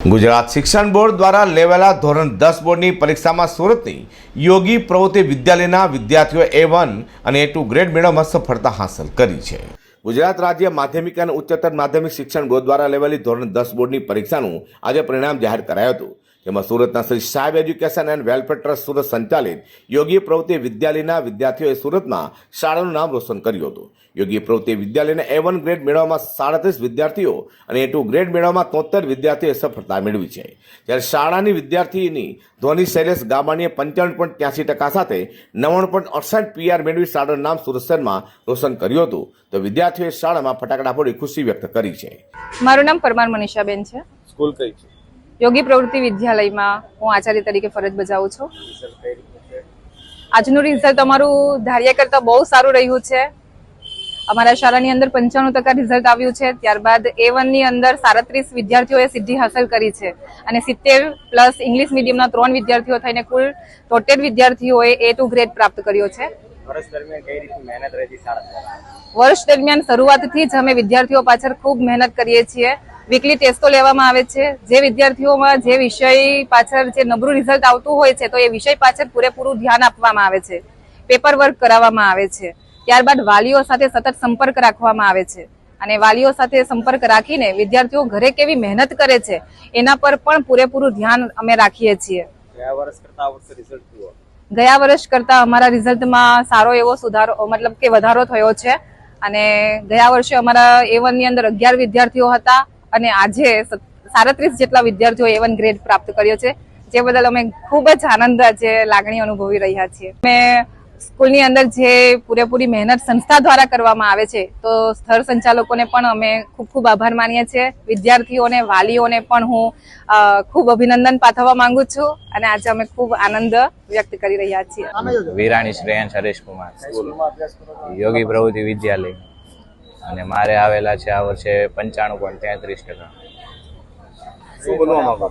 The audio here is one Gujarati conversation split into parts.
ગુજરાત શિક્ષણ બોર્ડ દ્વારા લેવાયેલા ધોરણ દસ બોર્ડની પરીક્ષામાં સુરતની યોગી પ્રવૃત્તિ વિદ્યાલયના વિદ્યાર્થીઓ એ વન અને એ ટુ ગ્રેડ મેળવવામાં સફળતા હાંસલ કરી છે. ગુજરાત રાજ્ય માધ્યમિક અને ઉચ્ચતર માધ્યમિક શિક્ષણ બોર્ડ દ્વારા લેવાયેલી ધોરણ દસ બોર્ડની પરીક્ષાનું આજે પરિણામ જાહેર કરાયું હતું. જેમાં સુરતના Shri Saheb education and welfare trust Surat સંચાલિત યોગી પ્રવૃત્તિ વિદ્યાલયના વિદ્યાર્થીઓએ સુરતમાં શાળાનું નામ રોશન કર્યું હતું. યોગી પ્રવૃત્તિ વિદ્યાલયના એ વન ગ્રેડ મેળવવામાં સાડત્રીસ વિદ્યાર્થીઓ અને એ ટુ ગ્રેડ મેળવવામાં તોતેર વિદ્યાર્થીઓએ સફળતા મેળવી છે. જ્યારે શાળાની વિદ્યાર્થીની ધ્વનિ શૈલેષ ગામાણીએ પંચાવન પોઈન્ટ ત્યાસી ટકા સાથે નવ્વાણું પોઈન્ટ અડસઠ પીઆર મેળવી શાળાનું નામ સુરત શહેરમાં રોશન કર્યું હતું. તો વિદ્યાર્થીઓએ શાળામાં ફટાકડા ફોડી ખુશી વ્યક્ત કરી છે. મારું નામ પરમાર મનીષાબેન છે. સ્કૂલ કઈ છે? યોગી પ્રવૃત્તિ વિદ્યાલયમાં હું આચાર્ય તરીકે ફરજ બજાવું છું. આજનું રિઝલ્ટ અમારું ધાર્યા કરતાં બહુ સારું રહ્યું છે. અમારા શાળાની અંદર પંચાણું ટકા રિઝલ્ટ આવ્યું છે. ત્યારબાદ એ વનની અંદર સાડત્રીસ વિદ્યાર્થીઓએ સિદ્ધિ હાંસલ કરી છે અને સિત્તેર પ્લસ ઇંગ્લિશ મીડિયમના ત્રણ વિદ્યાર્થીઓ થઈને કુલ તોતેર વિદ્યાર્થીઓએ એ ટુ ગ્રેડ પ્રાપ્ત કર્યો છે. વર્ષ દરમિયાન શરૂઆતથી જ અમે વિદ્યાર્થીઓ પાછળ ખૂબ મહેનત કરીએ છીએ. વીકલી ટેસ્ટો લેવામાં આવે છે. જે વિદ્યાર્થીઓમાં જે વિષય પાછળ જે નબળું રિઝલ્ટ આવતું હોય છે તો એ વિષય પાછળ પૂરેપૂરું ધ્યાન આપવામાં આવે છે. પેપર વર્ક કરાવવામાં આવે છે. ત્યારબાદ વાલીઓ સાથે સતત સંપર્ક રાખવામાં આવે છે. અને વાલીઓ સાથે સંપર્ક રાખીને વિદ્યાર્થીઓ ઘરે કેવી મહેનત કરે છે એના પર પણ પૂરેપૂરું ધ્યાન અમે રાખીએ છીએ. ગયા વર્ષ કરતા આ વર્ષે રિઝલ્ટ ગયા વર્ષ કરતા અમારા રિઝલ્ટમાં સારો એવો સુધારો મતલબ કે વધારો થયો છે. અને ગયા વર્ષે અમારા એ વનની અંદર અગિયાર વિદ્યાર્થીઓ હતા. અને આજે સાડત્રીસ જેટલા વિદ્યાર્થીઓ એવન ગ્રેડ પ્રાપ્ત કર્યો છે જે બદલ અમે ખૂબ જ આનંદ આજે લાગણી અનુભવી રહ્યા છીએ. મેં સ્કૂલની અંદર જે પૂરેપૂરી મહેનત સંસ્થા દ્વારા કરવામાં આવે છે તો સ્થળ સંચાલકોને પણ અમે ખૂબ ખૂબ આભાર માનીએ છીએ. વિદ્યાર્થીઓને વાલીઓને પણ હું ખૂબ અભિનંદન પાઠવવા માંગુ છું અને આજે અમે ખૂબ આનંદ વ્યક્ત કરી રહ્યા છીએ. વિરાણી શ્રેયન હરેશ કુમાર યોગી પ્રવૃત્તિ વિદ્યાલય. અને મારે આવેલા છે આ વર્ષે પંચાણું પોઈન્ટ તેત્રીસ ટકા. શું માંગો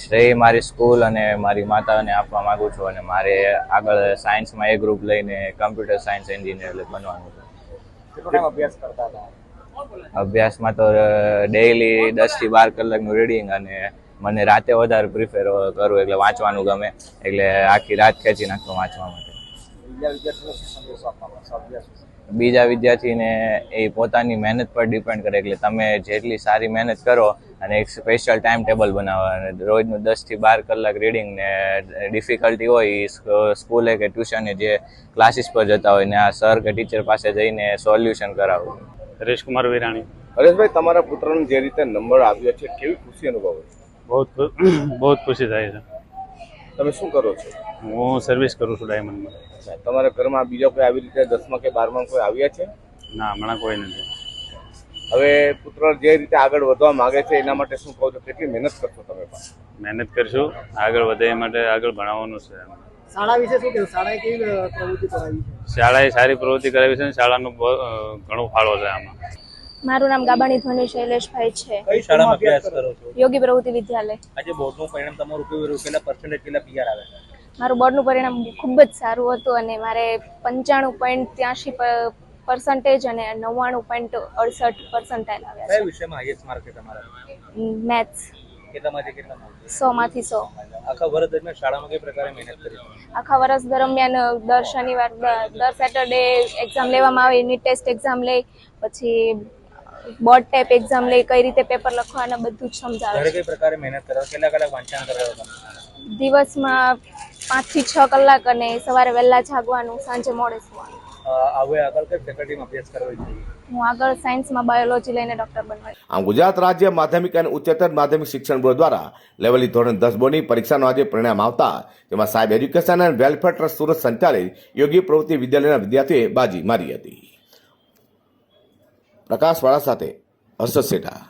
શ્રેય મારી સ્કૂલ અને મારી માતાને આપવા માંગુ છું અને મારે આગળ સાયન્સમાં એ ગ્રુપ લઈને કમ્પ્યુટર સાયન્સ એન્જિનિયર બનવાનું છે. અભ્યાસ કરતા હતા? અભ્યાસમાં તો ડેઈલી દસથી બાર કલાકનું રીડિંગ અને મને રાતે વધારે પ્રિફેર કરું એટલે વાંચવાનું ગમે. એટલે આખી રાત ખેંચી નાખતો વાંચવા માટે. બીજા વિદ્યાર્થીને એ પોતાની મહેનત પર ડિપેન્ડ કરે એટલે તમે જેટલી સારી મહેનત કરો અને એક સ્પેશિયલ ટાઈમ ટેબલ બનાવો અને રોજનું દસથી બાર કલાક રીડિંગ ને ડિફિકલ્ટી હોય એ સ્કૂલે કે ટ્યુશને જે ક્લાસીસ પર જતા હોય ને આ સર કે ટીચર પાસે જઈને સોલ્યુશન કરાવવું હરેશકુમાર વિરાણી. હરેશભાઈ તમારા પુત્રનો જે રીતે નંબર આવ્યો છે કેવી ખુશી અનુભવ છો? બહુ બહુ ખુશી થાય છે. તમે શું કરો છો? હું સર્વિસ કરું છું ડાયમંડમાં તમારા ઘરમાં બીજા કોઈ આવી રીતે દસમા કે બારમા કોઈ આવ્યા છે? ના હમણાં કોઈ નથી. હવે પુત્ર જે રીતે આગળ વધવા માંગે છે એના માટે શું કહો છો? કેટલી મહેનત કરશો તમે પણ? મહેનત કરશું. આગળ વધે એ માટે આગળ ભણાવવાનું છે. શાળા વિશે શું કહેવું? શાળાએ કેવી પ્રવૃત્તિ કરાવી શાળાએ સારી પ્રવૃત્તિ કરાવી છે અને શાળાનો ઘણો ફાળો છે આમાં. મારું નામ ગાબાણી ધ્વનિ શૈલેષભાઈ છે. કઈ શાળામાં અભ્યાસ કરો છો? યોગી પ્રવૃત્તિ વિદ્યાલય. આજે બોર્ડનું પરિણામ તમારું કેવું રહ્યું? કેટલા પર્સન્ટેજ કેટલા પીઆર આવે મારું બોર્ડનું પરિણામ ખૂબ જ સારું હતું અને મારે પંચાણું પોઈન્ટ ત્યાંશી પર્સન્ટેજ અને નવ્વાણું પોઈન્ટ અડસઠ પર્સન્ટાઇલ આવ્યા કયા વિષયમાં હાઈએસ્ટ માર્ક છે તમારા? મેથ્સ કેટલામાંથી કેટલા સો. આખા વર્ષ દરમિયાન શાળામાં કઈ પ્રકારે મહેનત કરી આખા વર્ષ દરમિયાન દર શનિવાર દર સેટરડે એક્ઝામ લેવામાં આવે યુનિટ ટેસ્ટ એક્ઝામ લે પછી બોર્ડ ટાઈપ એક્ઝામ લઈ કઈ રીતે પેપર લખવાના બધું જ સમજાવે છે. કઈ પ્રકારે મહેનત કરો? કેટલા કલાક વાંચન કરો તમે? દિવસમાં પાંચથી છ કલાક અને સવારે વહેલા જાગવાનું સાંજે મોડે સુવાનું. હવે આગળ કઈ ફેકલ્ટીમાં અભ્યાસ કરવો જોઈએ? હું આગળ સાયન્સમાં બાયોલોજી લઈને ડોક્ટર બનવા આમ ગુજરાત રાજ્ય માધ્યમિક અને ઉચ્ચતર માધ્યમિક શિક્ષણ બોર્ડ દ્વારા લેવલની ધોરણ દસ બોર્ડની પરીક્ષાનો આજે પરિણામ આવતા તેમાં Saheb education and welfare trust Surat સંચાલિત યોગી પ્રવૃત્તિ વિદ્યાલયના વિદ્યાર્થીઓએ બાજી મારી હતી. પ્રકાશવાળા સાથે હર્ષદ સેઠા